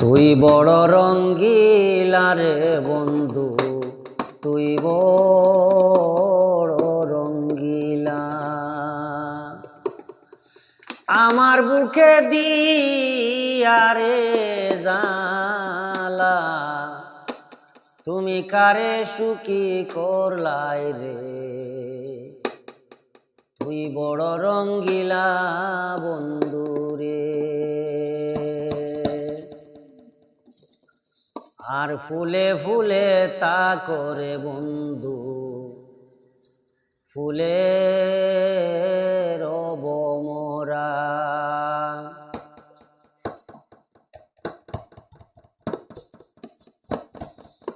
তুই বড় রঙ্গিলা রে বন্ধু, তুই বড় রঙ্গিলা। আমার বুকে দিয়া রে জালা, তুমি কারে সুখী করলাই রে? তুই বড় রঙ্গিলা বন্ধু রে। আর ফুলে ফুলে তা করে বন্ধু। ফুলে রব মোরা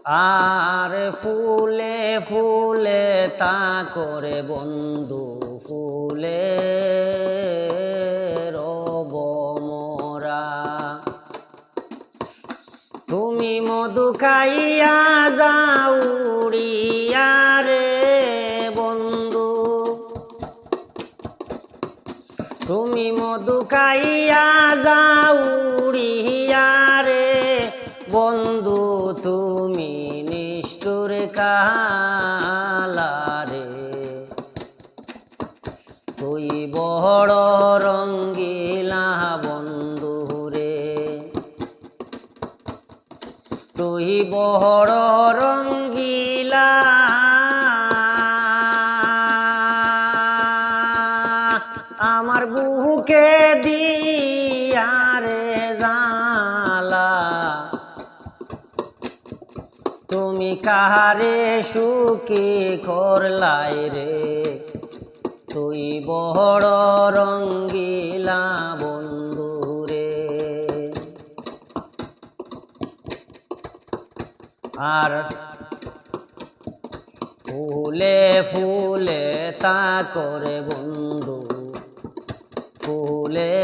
আর ফুলে ফুলে তা করে বন্ধু, ফুলে মধু খাইয়া যাও উড়িয়া রে বন্ধু। তুমি মধু খাইয়া যাও উড়িয়া বড় রঙ্গিলা। আমার বুকে দিয়া রে জালা। তুমি কাহারে সুখী করলাই রে? তুই বড় রঙ্গিলা আর ফুলে ফুলে তা করে বন্ধু। ফুলে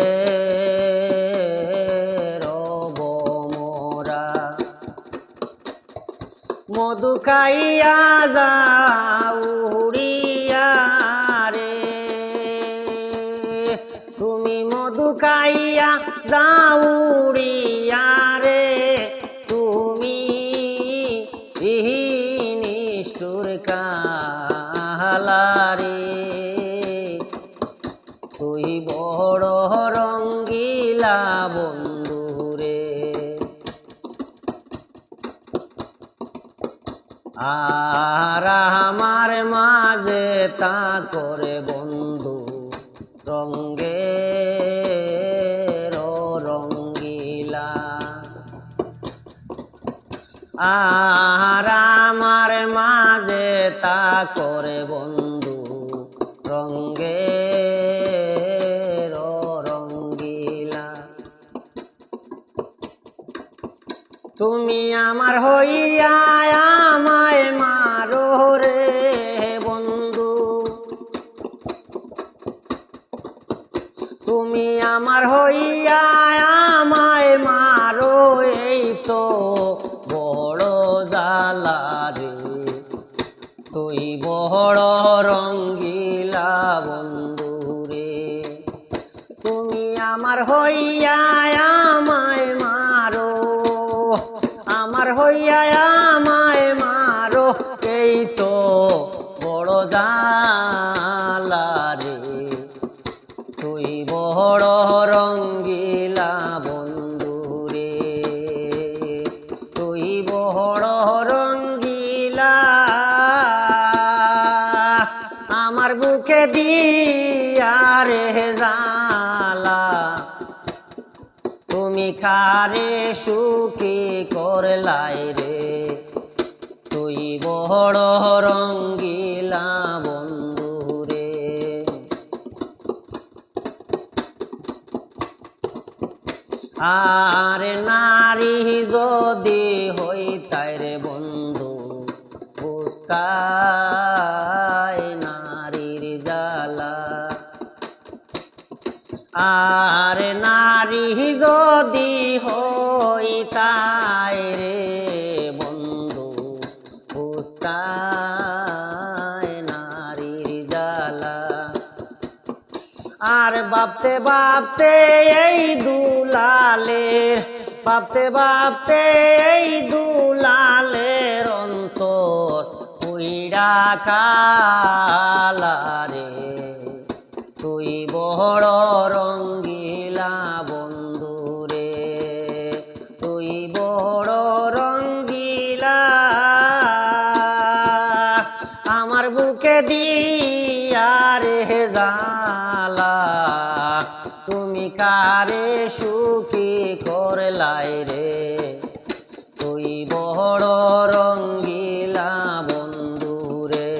মোরা। মধু খাইয়া যাউড়িয়া রে। তুমি মধু খাইয়া যাউড়িয়া রে রঙ্গিলা বন্ধু রে আর আমার মাঝে তা করে বন্ধু রঙ্গে আর আমার মাঝে তা করে বন্ধু আমার হইয়া আমায় মারো রে বন্ধু। তুমি আমার হইয়া আমায় মারো, এই তো বড় জালা রে। তুই বড় রঙ্গিলা রঙ্গিলা বন্ধু রে। তুই বড় রঙ্গিলা আমার বুকে দিয়া রে জালা তুমি কারে সুখী করলাই রে। তুই বড় রঙ্গিলা আর নারী যদি হই তাই রে বন্ধু পুস্তায় নারীর জালা আর নারী যদি হই তাই বাপতে বাপতে এই দুলালের বাপতে বাপতে এই দুলালের অন্তর পুইরা কালারে। তুই বড় রঙ্গিলা বন্ধু রে তুই বড় রঙ্গিলা। আমার বুকে দিয়া রে জালা তুমি কারে সুখী করলাই রে। তুই বড় রঙ্গিলা বন্ধু রে।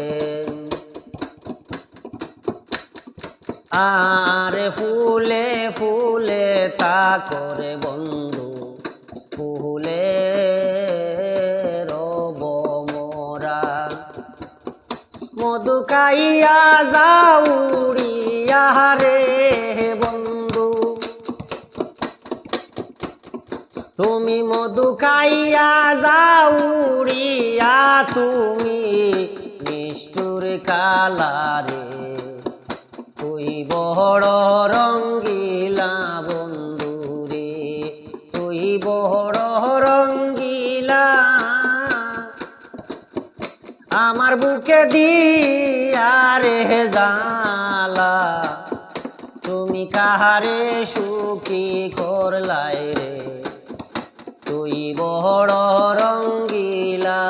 আর ফুলে ফুলে তা করে বন্ধু, ফুলে মধু খাইয়া যাউড়িয়া রে। তুমি মধু খাইয়া যাউড়িয়া তুমি নিষ্ঠুর কালারে। তুই বড় রঙ্গিলা বন্ধু রে, তুই বড় রঙ্গিলা। আমার বুকে দিয়া রে জালা তুমি কাহারে সুখী করলাই রে। তুই বড় রঙ্গিলা